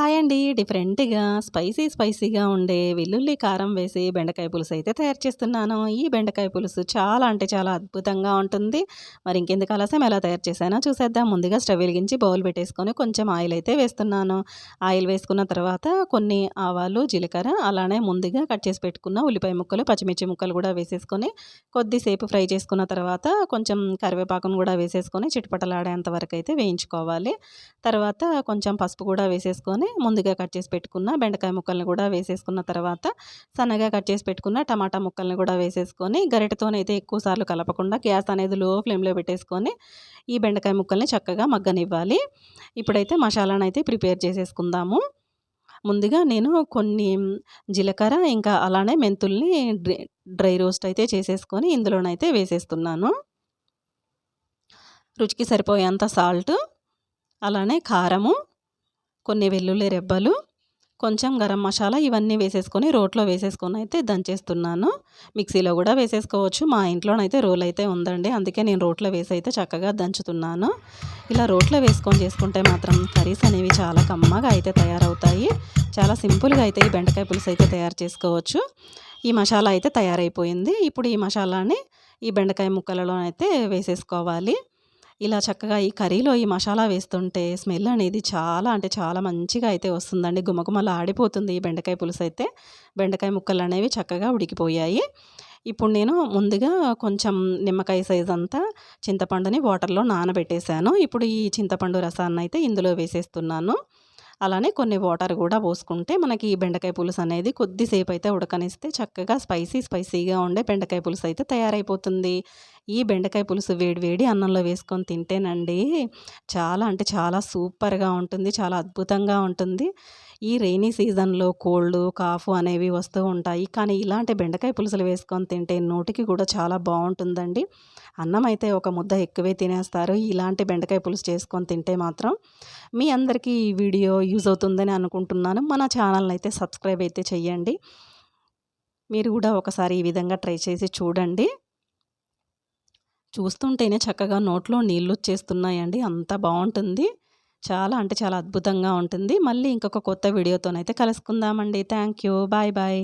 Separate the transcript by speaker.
Speaker 1: Hi అండి డిఫరెంట్‌గా spicy స్పైసీగా ఉండే వెల్లుల్లి కారం వేసి బెండకాయ పులుసు అయితే తయారు చేస్తున్నాను. ఈ బెండకాయ పులుసు చాలా అంటే చాలా అద్భుతంగా ఉంటుంది. మరి ఇంకెందుకు ఆలస్యం ఎలా తయారు చేశానో చూసేద్దాం. ముందుగా స్టవ్ వెలిగించి బౌల్ పెట్టేసుకొని కొంచెం ఆయిల్ అయితే వేస్తున్నాను. ఆయిల్ వేసుకున్న తర్వాత కొన్ని ఆవాలు, జీలకర్ర అలానే ముందుగా కట్ చేసి పెట్టుకున్న ఉల్లిపాయ ముక్కలు, పచ్చిమిర్చి ముక్కలు కూడా వేసేసుకొని కొద్దిసేపు ఫ్రై చేసుకున్న తర్వాత కొంచెం కరివేపాకును కూడా వేసేసుకొని చిటపటలాడేంత వరకు అయితే వేయించుకోవాలి. తర్వాత కొంచెం పసుపు కూడా వేసేసుకొని ముందుగా కట్ చేసి పెట్టుకున్న బెండకాయ ముక్కల్ని కూడా వేసేసుకున్న తర్వాత సన్నగా కట్ చేసి పెట్టుకున్న టమాటా ముక్కల్ని కూడా వేసేసుకొని గరిటతోనైతే ఎక్కువ సార్లు కలపకుండా గ్యాస్ అనేది లో ఫ్లేమ్లో పెట్టేసుకొని ఈ బెండకాయ ముక్కల్ని చక్కగా మగ్గనివ్వాలి. ఇప్పుడైతే మసాలాను అయితే ప్రిపేర్ చేసేసుకుందాము. ముందుగా నేను కొన్ని జీలకర్ర ఇంకా అలానే మెంతుల్ని డ్రై రోస్ట్ అయితే చేసేసుకొని ఇందులోనైతే వేసేస్తున్నాను. రుచికి సరిపోయేంత సాల్ట్ అలానే కారము కొన్ని వెల్లుల్లి రెబ్బలు కొంచెం గరం మసాలా ఇవన్నీ వేసేసుకొని రోట్లో వేసేసుకొని అయితే దంచేస్తున్నాను. మిక్సీలో కూడా వేసేసుకోవచ్చు. మా ఇంట్లోనైతే రోల్ అయితే ఉందండి. అందుకే నేను రోట్లో వేసి అయితే చక్కగా దంచుతున్నాను. ఇలా రోట్లో వేసుకొని చేసుకుంటే మాత్రం కర్రీస్ అనేవి చాలా కమ్మగా అయితే తయారవుతాయి. చాలా సింపుల్గా అయితే ఈ బెండకాయ పులుసు అయితే తయారు చేసుకోవచ్చు. ఈ మసాలా అయితే తయారైపోయింది. ఇప్పుడు ఈ మసాలాని ఈ బెండకాయ ముక్కలలో అయితే వేసేసుకోవాలి. ఇలా చక్కగా ఈ కర్రీలో ఈ మసాలా వేస్తుంటే స్మెల్ అనేది చాలా అంటే చాలా మంచిగా అయితే వస్తుందండి. గుమగుమలు ఆడిపోతుంది ఈ బెండకాయ పులుసు అయితే. బెండకాయ ముక్కలు అనేవి చక్కగా ఉడికిపోయాయి. ఇప్పుడు నేను ముందుగా కొంచెం నిమ్మకాయ సైజ్ అంతా చింతపండుని వాటర్లో నానబెట్టేశాను. ఇప్పుడు ఈ చింతపండు రసాన్ని అయితే ఇందులో వేసేస్తున్నాను. అలానే కొన్ని వాటర్ కూడా పోసుకుంటే మనకి ఈ బెండకాయ పులుసు అనేది కొద్దిసేపు అయితే ఉడకనిస్తే చక్కగా స్పైసీ స్పైసీగా ఉండే బెండకాయ పులుసు అయితే తయారైపోతుంది. ఈ బెండకాయ పులుసు వేడి వేడి అన్నంలో వేసుకొని తింటేనండి చాలా అంటే చాలా సూపర్గా ఉంటుంది చాలా అద్భుతంగా ఉంటుంది. ఈ రెయినీ సీజన్లో కోల్డ్ కాఫ్ అనేవి వస్తూ ఉంటాయి. కానీ ఇలాంటి బెండకాయ పులుసులు వేసుకొని తింటే నోటికి కూడా చాలా బాగుంటుందండి. అన్నం అయితే ఒక ముద్ద ఎక్కువే తినేస్తారు. ఇలాంటి బెండకాయ పులుసు చేసుకొని తింటే మాత్రం మీ అందరికీ ఈ వీడియో యూజ్ అవుతుందని అనుకుంటున్నాను. మన ఛానల్ని అయితే సబ్స్క్రైబ్ అయితే చెయ్యండి. మీరు కూడా ఒకసారి ఈ విధంగా ట్రై చేసి చూడండి. చూస్తుంటేనే చక్కగా నోట్లో నీళ్ళు వచ్చేస్తున్నాయండి. అంత బాగుంటుంది చాలా అంటే చాలా అద్భుతంగా ఉంటుంది. మళ్ళీ ఇంకొక కొత్త వీడియోతోనైతే కలుసుకుందామండి. Thank you bye bye.